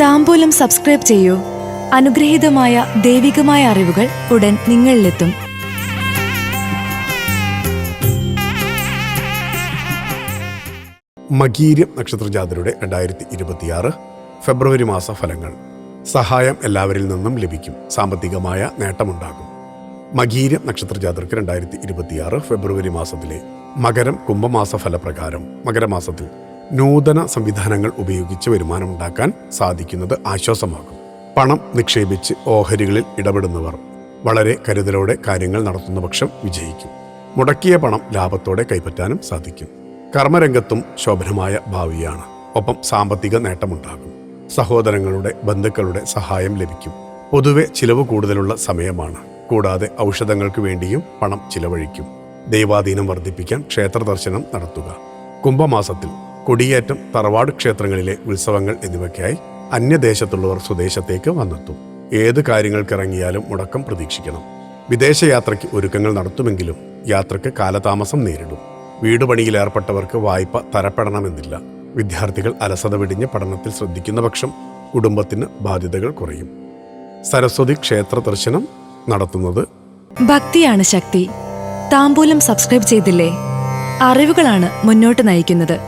താമ്പൂലം subscribe ചെയ്യൂ. അനുഗ്രഹീതമായ ദൈവികമായ അറിവുകൾ ഉടൻ നിങ്ങളിലെത്തും. മകീര്യം നക്ഷത്രജാതരുടെ രണ്ടായിരത്തി ഇരുപത്തിയാറ് ഫെബ്രുവരി മാസ ഫലങ്ങൾ. സഹായം എല്ലാവരിൽ നിന്നും ലഭിക്കും. സാമ്പത്തികമായ നേട്ടമുണ്ടാകും. മകീര്യം നക്ഷത്രജാതർക്ക് രണ്ടായിരത്തി ഇരുപത്തിയാറ് ഫെബ്രുവരി മാസത്തിലെ മകരം കുംഭമാസ ഫലപ്രകാരം മകരമാസത്തിൽ നൂതന സംവിധാനങ്ങൾ ഉപയോഗിച്ച് വരുമാനം വരുമാനമുണ്ടാക്കാൻ സാധിക്കുന്നത് ആശ്വാസമാകും. പണം നിക്ഷേപിച്ച് ഓഹരികളിൽ ഇടപെടുന്നവർ വളരെ കരുതലോടെ കാര്യങ്ങൾ നടത്തുന്ന പക്ഷം വിജയിക്കും. മുടക്കിയ പണം ലാഭത്തോടെ കൈപ്പറ്റാനും സാധിക്കും. കർമ്മരംഗത്തും ശോഭനമായ ഭാവിയാണ്. ഒപ്പം സാമ്പത്തിക നേട്ടമുണ്ടാകും. സഹോദരങ്ങളുടെ ബന്ധുക്കളുടെ സഹായം ലഭിക്കും. പൊതുവെ ചിലവ് കൂടുതലുള്ള സമയമാണ്. കൂടാതെ ഔഷധങ്ങൾക്ക് വേണ്ടിയും പണം ചിലവഴിക്കും. ദൈവാധീനം വർദ്ധിപ്പിക്കാൻ ക്ഷേത്ര ദർശനം നടത്തുക. കുംഭമാസത്തിൽ കൊടിയേറ്റം തറവാട് ക്ഷേത്രങ്ങളിലെ ഉത്സവങ്ങൾ എന്നിവയ്ക്കായി അന്യദേശത്തുള്ളവർ സ്വദേശത്തേക്ക് വന്നെത്തും. ഏത് കാര്യങ്ങൾക്കിറങ്ങിയാലും മുടക്കം പ്രതീക്ഷിക്കണം. വിദേശയാത്രയ്ക്ക് ഒരുക്കങ്ങൾ നടത്തുമെങ്കിലും യാത്രയ്ക്ക് കാലതാമസം നേരിടും. വീട് ഏർപ്പെട്ടവർക്ക് വായ്പ തരപ്പെടണമെന്നില്ല. വിദ്യാർത്ഥികൾ അലസത വെടിഞ്ഞ് പഠനത്തിൽ ശ്രദ്ധിക്കുന്ന പക്ഷം കുടുംബത്തിന് ബാധ്യതകൾ കുറയും. സരസ്വതി ക്ഷേത്ര ദർശനം നടത്തുന്നത് ഭക്തിയാണ് ശക്തി. താമ്പൂലം സബ്സ്ക്രൈബ് ചെയ്തില്ലേ? അറിവുകളാണ് മുന്നോട്ട് നയിക്കുന്നത്.